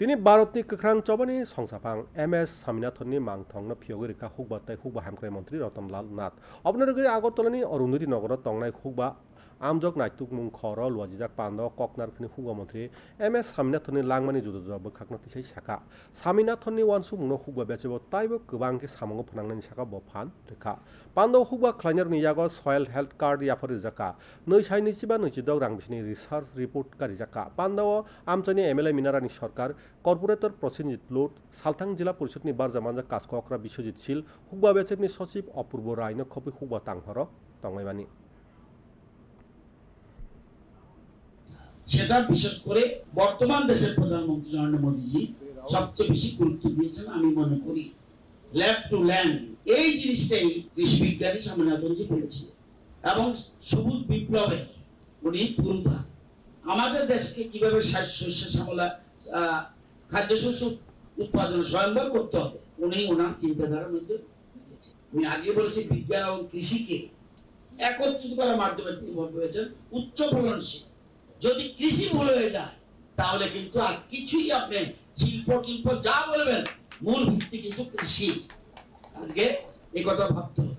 তিনি বারতনি কখরাং চবনি সংসাপাং এম এস স্বামীনাথনী মাংথং ফিয়গী রেখা হুক বাত্তায় হুক বা হামক্রাই মন্ত্রী রতনলাল নাথ অবনগরী আগরতলানী অরুন্ধতী নগর টংনায় হুক বা আমজক নাইটুক মুং খর লুয়াজিজাক পান্দ ককনার খনি হুগামন্ত্রী এম এস সামিনাথনি লাংমানি জুদুজাবো খাকনা তিসাই সাকা সামিনাথনি ওয়ানসু মুনো হুগবা বেচেব, তাইব গবাংকে সামঙ্গ ফনাংনানি সাকা বফান রেখা পান্দ হুগা খ্লাইনার নিজাগ সয়েল হেলথ কার্ড ইয়াফার রিজাকা নৈ সাই নিচিবা নৈচিদক বিশনি রিসার্চ রিপোর্ট কারি জাকা। পান্দ আমচনি M L A মিনারানি Sarkar corporator Prasenjit লোট সালথাং জেলা পরিষদনি কাজ কক্রা বিশ্বজিৎ শিল হুগা বেচেবনি সচিব অপূর্ব রায়নো খপি হুগা তাংহর তঙ্গাইবানী সেটা বিশেষ করে বর্তমান দেশের প্রধানমন্ত্রী নরেন্দ্র মোদীজি সবচেয়ে বেশি গুরুত্ব দিয়েছেন আমি মনে করি। ল্যাব টু ল্যান্ড এই জিনিসটাই কৃষি বিজ্ঞানী স্বামীনাথনজি এবং সবুজ বিপ্লবে উনি পুরুধা। আমাদের দেশকে কীভাবে শস্য আহ, খাদ্যশস্য উৎপাদন স্বয়ংবর করতে হবে উনি ওনার চিন্তাধারার মধ্যে। আমি আগে বলেছি বিজ্ঞান এবং কৃষিকে একত্রিত করার মাধ্যমে তিনি ভেবেছেন উচ্চ ফলনশীল। যদি কৃষি ভুল হয়ে যায়, তাহলে কিন্তু আর কিছুই আপনি শিল্প টিল্প যা বলবেন, মূল ভিত্তি কিন্তু কৃষি। আজকে এই কথা ভাবতে হবে।